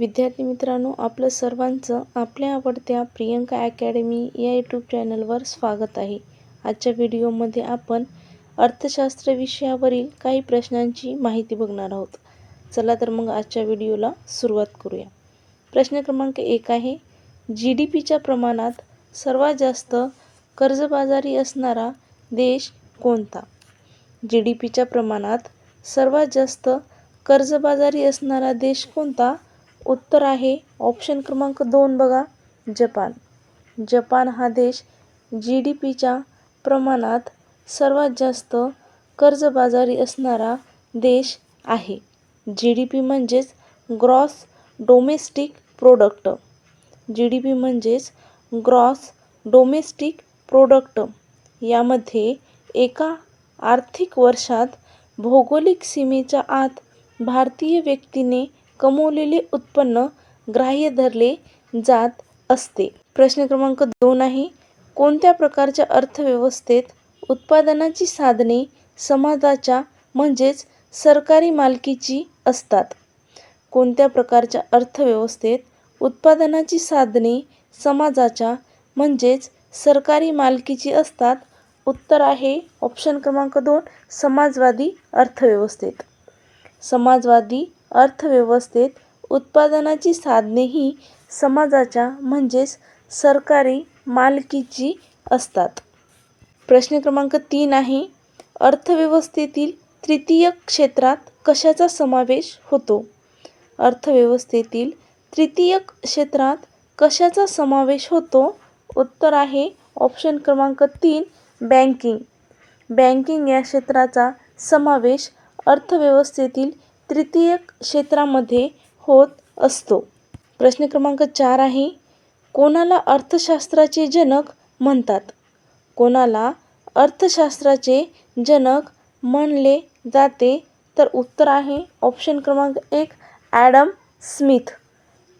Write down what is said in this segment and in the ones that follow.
विद्यार्थी मित्रांनो आपलं सर्वांचं आपल्या आवडत्या प्रियंका अकॅडमी या यूट्यूब चॅनलवर स्वागत आहे. आजच्या व्हिडिओमध्ये आपण अर्थशास्त्र विषयावरील काही प्रश्नांची माहिती बघणार आहोत. चला तर मग आजच्या व्हिडिओला सुरुवात करूया. प्रश्न क्रमांक एक आहे जी डी पीच्या प्रमाणात सर्वात जास्त कर्जबाजारी असणारा देश कोणता? जी डी पीच्या प्रमाणात सर्वात जास्त कर्जबाजारी असणारा देश कोणता? उत्तर आहे ऑप्शन क्रमांक दोन बघा जपान. जपान हा देश जी डी पीच्या प्रमाणात सर्वात जास्त कर्जबाजारी असणारा देश आहे. जी डी पी म्हणजेच gross domestic product. G D P म्हणजेच ग्रॉस डोमेस्टिक प्रोडक्ट. यामध्ये एका आर्थिक वर्षात भौगोलिक सीमेच्या आत भारतीय व्यक्तीने कमवलेले उत्पन्न ग्राह्य धरले जात असते. प्रश्न क्रमांक दोन आहे कोणत्या प्रकारच्या अर्थव्यवस्थेत उत्पादनाची साधने समाजाच्या म्हणजेच सरकारी मालकीची असतात? कोणत्या प्रकारच्या अर्थव्यवस्थेत उत्पादनाची साधने समाजाच्या म्हणजेच सरकारी मालकीची असतात? उत्तर आहे ऑप्शन क्रमांक दोन समाजवादी अर्थव्यवस्थेत. समाजवादी अर्थव्यवस्थेत उत्पादनाची साधने ही समाजाच्या म्हणजेच सरकारी मालकीची असतात. प्रश्न क्रमांक तीन आहे अर्थव्यवस्थेतील तृतीय क्षेत्रात कशाचा समावेश होतो? अर्थव्यवस्थेतील तृतीय क्षेत्रात कशाचा समावेश होतो? उत्तर आहे ऑप्शन क्रमांक तीन बँकिंग. बँकिंग या क्षेत्राचा समावेश अर्थव्यवस्थेतील तृतीय क्षेत्रामध्ये होत असतो. प्रश्न क्रमांक चार आहे कोणाला अर्थशास्त्राचे जनक म्हणतात? कोणाला अर्थशास्त्राचे जनक म्हणले जाते? तर उत्तर आहे ऑप्शन क्रमांक एक ॲडम स्मिथ.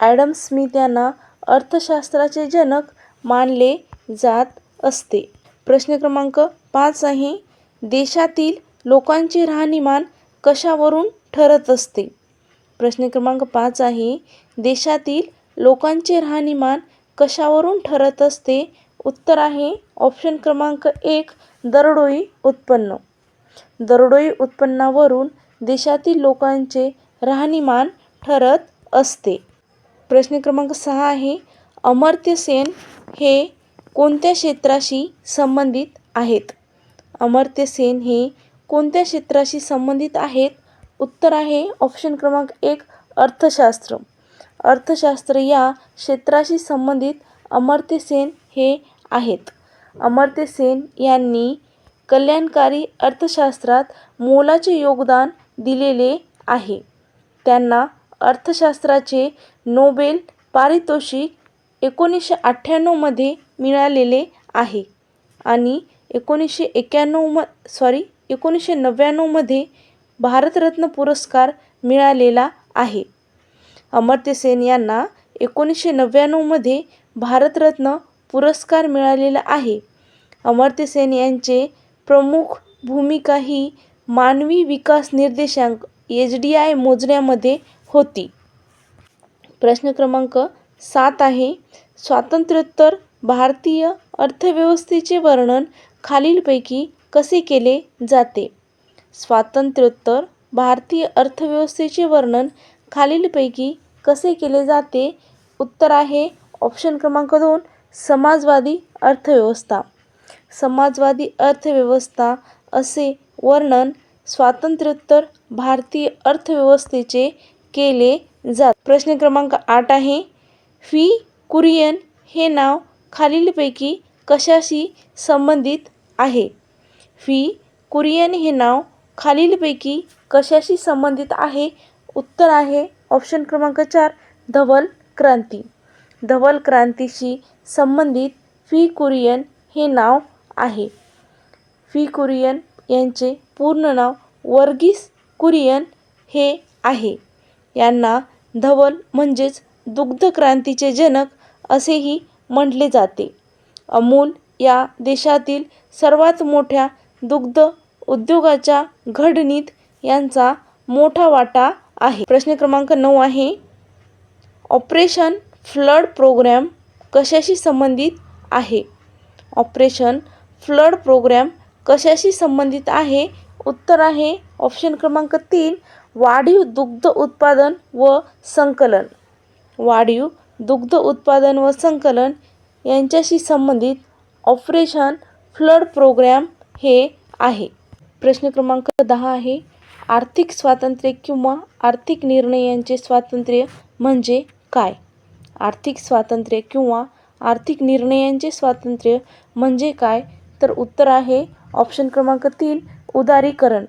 ॲडम स्मिथ यांना अर्थशास्त्राचे जनक मानले जात असते. प्रश्न क्रमांक पाच आहे देशातील लोकांचे राहणीमान कशावरून ठरत असते. प्रश्न क्रमांक पाच आहे देशातील लोकांचे राहणीमान कशावरून ठरत असते? उत्तर आहे ऑप्शन क्रमांक एक दरडोई उत्पन्न. दरडोई उत्पन्नावरून देशातील लोकांचे राहणीमान ठरत असते. प्रश्न क्रमांक सहा आहे अमर्त्य सेन हे कोणत्या क्षेत्राशी संबंधित आहेत? अमर्त्य सेन हे कोणत्या क्षेत्राशी संबंधित आहेत? उत्तर आहे ऑप्शन क्रमांक एक अर्थशास्त्र. अर्थशास्त्र या क्षेत्राशी संबंधित अमर्त्य सेन हे आहेत. अमर्त्य सेन यांनी कल्याणकारी अर्थशास्त्रात मोलाचे योगदान दिलेले आहे. त्यांना अर्थशास्त्राचे नोबेल पारितोषिक एकोणीसशे अठ्ठ्याण्णवमध्ये मिळालेले आहे आणि एकोणीसशे एक्याण्णव म सॉरी एकोणीसशे नव्याण्णवमध्ये भारतरत्न पुरस्कार मिळालेला आहे. अमर्त्य सेन यांना एकोणीसशे नव्याण्णवमध्ये भारतरत्न पुरस्कार मिळालेला आहे. अमर्त्य सेन यांचे प्रमुख भूमिका ही मानवी विकास निर्देशांक एच डी आय मोजण्यामध्ये होती. प्रश्न क्रमांक सात आहे. स्वातंत्र्योत्तर भारतीय अर्थव्यवस्थेचे वर्णन खालीलपैकी कसे केले जाते? स्वातंत्र्योत्तर भारतीय अर्थव्यवस्थेचे वर्णन खालीलपैकी कसे केले जाते? उत्तर आहे ऑप्शन क्रमांक दोन समाजवादी अर्थव्यवस्था. समाजवादी अर्थव्यवस्था असे वर्णन स्वातंत्र्योत्तर भारतीय अर्थव्यवस्थेचे केले जात. प्रश्न क्रमांक आठ आहे. फी कुरियन हे नाव खालीलपैकी कशाशी संबंधित आहे? फी कुरियन हे नाव खालीलपैकी कशाशी संबंधित आहे? उत्तर आहे ऑप्शन क्रमांक चार धवल क्रांती. धवल क्रांतीशी संबंधित फी कुरियन हे नाव आहे. फी कुरियन यांचे पूर्ण नाव वर्गीस कुरियन हे आहे. यांना धवल म्हणजेच दुग्ध क्रांतीचे जनक असेही म्हटले जाते. अमूल या देशातील सर्वात मोठ्या दुग्ध उद्योगाच्या घडणीत यांचा मोठा वाटा आहे. प्रश्न क्रमांक नऊ आहे ऑपरेशन फ्लड प्रोग्रॅम कशाशी संबंधित आहे? ऑपरेशन फ्लड प्रोग्रॅम कशाशी संबंधित आहे? उत्तर आहे ऑप्शन क्रमांक तीन वाढीव दुग्ध उत्पादन व संकलन. वाढीव दुग्ध उत्पादन व संकलन यांच्याशी संबंधित ऑपरेशन फ्लड प्रोग्रॅम हे आहे. प्रश्न क्रमांक दहा आहे. आर्थिक स्वातंत्र्य किंवा आर्थिक निर्णयांचे स्वातंत्र्य म्हणजे काय? आर्थिक स्वातंत्र्य किंवा आर्थिक निर्णयांचे स्वातंत्र्य म्हणजे काय? तर उत्तर आहे ऑप्शन क्रमांक तीन उदारीकरण.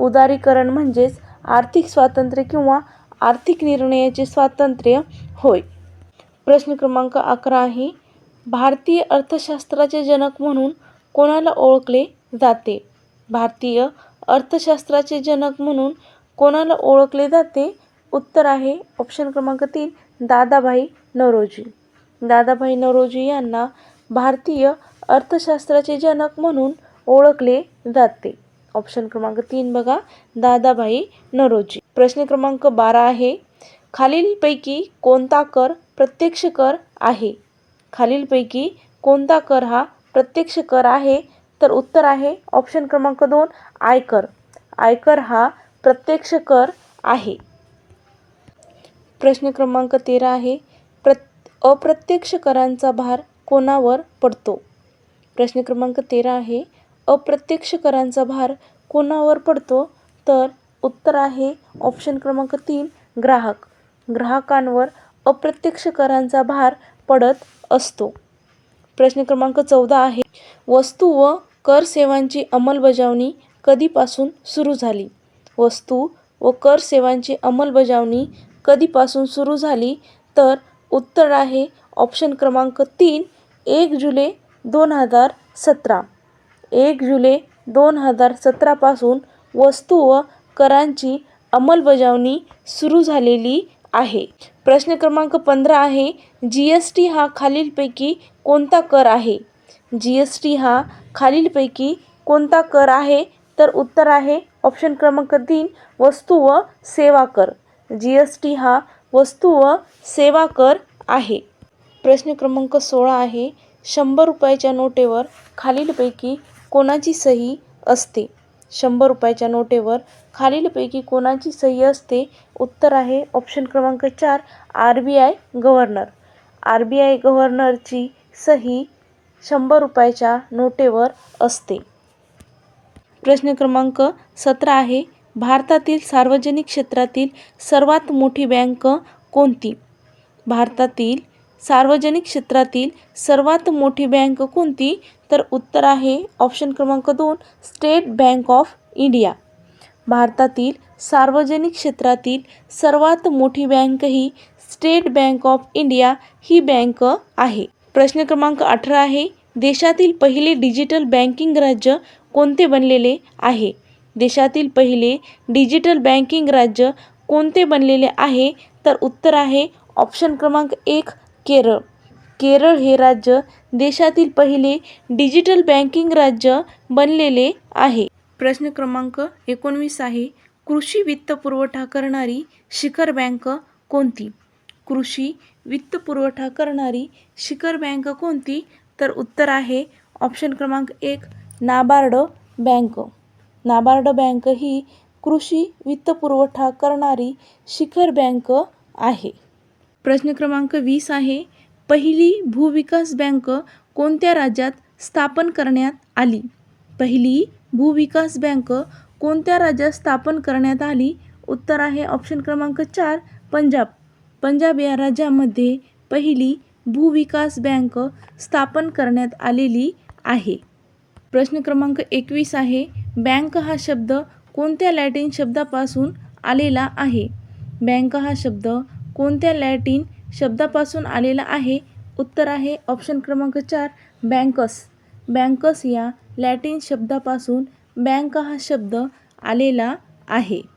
उदारीकरण म्हणजेच आर्थिक स्वातंत्र्य किंवा आर्थिक निर्णयाचे स्वातंत्र्य होय. प्रश्न क्रमांक अकरा आहे. भारतीय अर्थशास्त्राचे जनक म्हणून कोणाला ओळखले जाते? भारतीय अर्थशास्त्राचे जनक म्हणून कोणाला ओळखले जाते? उत्तर आहे ऑप्शन क्रमांक तीन दादाभाई नौरोजी. दादाभाई नौरोजी यांना भारतीय अर्थशास्त्राचे जनक म्हणून ओळखले जाते. ऑप्शन क्रमांक तीन बघा दादाभाई नौरोजी. प्रश्न क्रमांक बारा आहे खालीलपैकी कोणता कर प्रत्यक्ष कर आहे? खालीलपैकी कोणता कर हा प्रत्यक्ष कर आहे? तर उत्तर आहे ऑप्शन क्रमांक दोन आयकर. आयकर हा प्रत्यक्ष कर आहे. प्रश्न क्रमांक तेरा आहे प्र अप्रत्यक्ष करांचा भार कोणावर पडतो? प्रश्न क्रमांक तेरा आहे अप्रत्यक्ष करांचा भार कोणावर पडतो? तर उत्तर आहे ऑप्शन क्रमांक तीन ग्राहक. ग्राहकांवर अप्रत्यक्ष करांचा भार पडत असतो. प्रश्न क्रमांक चौदा आहे वस्तू व कर सेवांची अंमलबजावणी कधीपासून सुरू झाली? वस्तू व कर सेवांची अंमलबजावणी कधीपासून सुरू झाली? तर उत्तर आहे ऑप्शन क्रमांक तीन एक जुलै दोन हजार सतरा. एक जुलै दोन हजार सतरापासून वस्तू व करांची अंमलबजावणी सुरू झालेली आहे. प्रश्न क्रमांक पंधरा आहे जी एस टी हा खालीलपैकी कोणता कर आहे? जी एस टी हा खालीलपैकी कोणता कर आहे? तर उत्तर आहे ऑप्शन क्रमांक तीन वस्तू व सेवा कर. जी एस टी हा वस्तू व सेवा कर आहे. प्रश्न क्रमांक सोळा आहे शंभर रुपयाच्या नोटेवर खालीलपैकी कोणाची सही असते? शंभर रुपयाच्या नोटेवर खालीलपैकी कोणाची सही असते? उत्तर आहे ऑप्शन क्रमांक चार R B I governor R B I गव्हर्नरची सही शंभर रुपयाच्या नोटेवर असते. प्रश्न क्रमांक सतरा आहे भारतातील सार्वजनिक क्षेत्रातील सर्वात मोठी बँक कोणती? भारतातील सार्वजनिक क्षेत्रातील सर्वात मोठी बँक कोणती? तर उत्तर आहे ऑप्शन क्रमांक दोन स्टेट बँक ऑफ इंडिया. भारतातील सार्वजनिक क्षेत्रातील सर्वात मोठी बँक ही स्टेट बँक ऑफ इंडिया ही बँक आहे. प्रश्न क्रमांक अठरा आहे. देशातील पहिले डिजिटल बँकिंग राज्य कोणते बनलेले आहे? देशातील पहिले डिजिटल बँकिंग राज्य कोणते बनलेले आहे? तर उत्तर आहे ऑप्शन क्रमांक एक केरळ. केरळ हे राज्य देशातील पहिले डिजिटल बँकिंग राज्य बनलेले आहे. प्रश्न क्रमांक एकोणवीस आहे. कृषी वित्तपुरवठा करणारी शिखर बँक कोणती? कृषी वित्तपुरवठा करणारी शिखर बँक कोणती? तर उत्तर आहे ऑप्शन क्रमांक एक नाबार्ड बँक. नाबार्ड बँक ही कृषी वित्तपुरवठा करणारी शिखर बँक आहे. प्रश्न क्रमांक वीस आहे पहिली भूविकास बँक कोणत्या राज्यात स्थापन करण्यात आली? पहिली भूविकास बँक कोणत्या राज्यात स्थापन करण्यात आली? उत्तर आहे ऑप्शन क्रमांक चार पंजाब. पंजाब या राज्यामध्ये पहिली भूविकास बँक स्थापन करण्यात आलेली आहे. प्रश्न क्रमांक एकवीस आहे बँक हा शब्द कोणत्या लॅटिन शब्दापासून आलेला आहे? बँक हा शब्द कोणत्या लॅटिन शब्दापासून आलेला आहे? उत्तर आहे ऑप्शन क्रमांक चार बँकस. बँकस या लॅटिन शब्दापासून बँक हा शब्द आलेला आहे.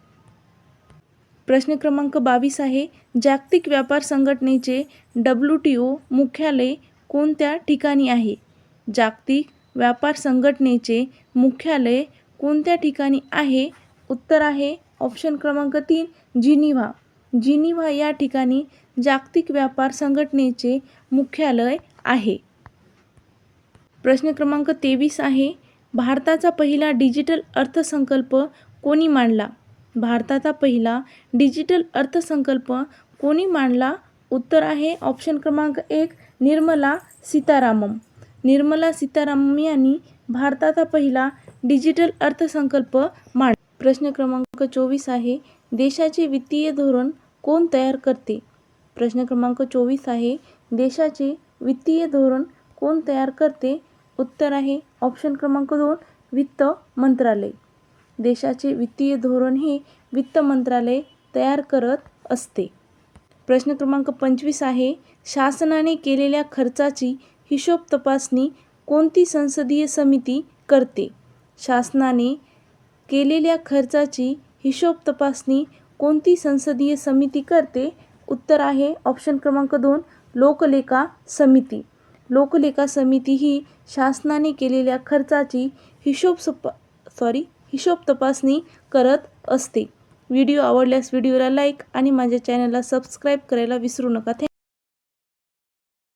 प्रश्न क्रमांक बावीस आहे. जागतिक व्यापार संघटनेचे डब्ल्यू टी ओ मुख्यालय कोणत्या ठिकाणी आहे? जागतिक व्यापार संघटनेचे मुख्यालय कोणत्या ठिकाणी आहे? उत्तर आहे. ऑप्शन क्रमांक तीन जिनिव्हा. जिनिव्हा या ठिकाणी जागतिक व्यापार संघटनेचे मुख्यालय आहे. प्रश्न क्रमांक तेवीस आहे. भारताचा पहिला डिजिटल अर्थसंकल्प कोणी मांडला? भारताचा पहिला डिजिटल अर्थसंकल्प कोणी मांडला? उत्तर आहे ऑप्शन क्रमांक एक निर्मला सीतारामम. निर्मला सीतारामम यांनी भारताचा पहिला डिजिटल अर्थसंकल्प मांड प्रश्न क्रमांक चोवीस आहे देशाचे वित्तीय धोरण कोण तयार करते? प्रश्न क्रमांक चोवीस आहे देशाचे वित्तीय धोरण कोण तयार करते? उत्तर आहे ऑप्शन क्रमांक दोन वित्त मंत्रालय. देशाचे वित्तीय धोरण हे वित्त मंत्रालय तयार करत असते. प्रश्न क्रमांक पंचवीस आहे शासनाने केलेल्या खर्चाची हिशोब तपासणी कोणती संसदीय समिती करते? शासनाने केलेल्या खर्चाची हिशोब तपासणी कोणती संसदीय समिती करते? उत्तर आहे ऑप्शन क्रमांक दोन लोकलेखा समिती. लोकलेखा समिती ही शासनाने केलेल्या खर्चाची हिशोब सप सॉरी हिशोब तपासणी करत असते. व्हिडिओ आवडल्यास व्हिडिओला लाईक आणि माझ्या चॅनलला सबस्क्राईब करायला विसरू नका. थँक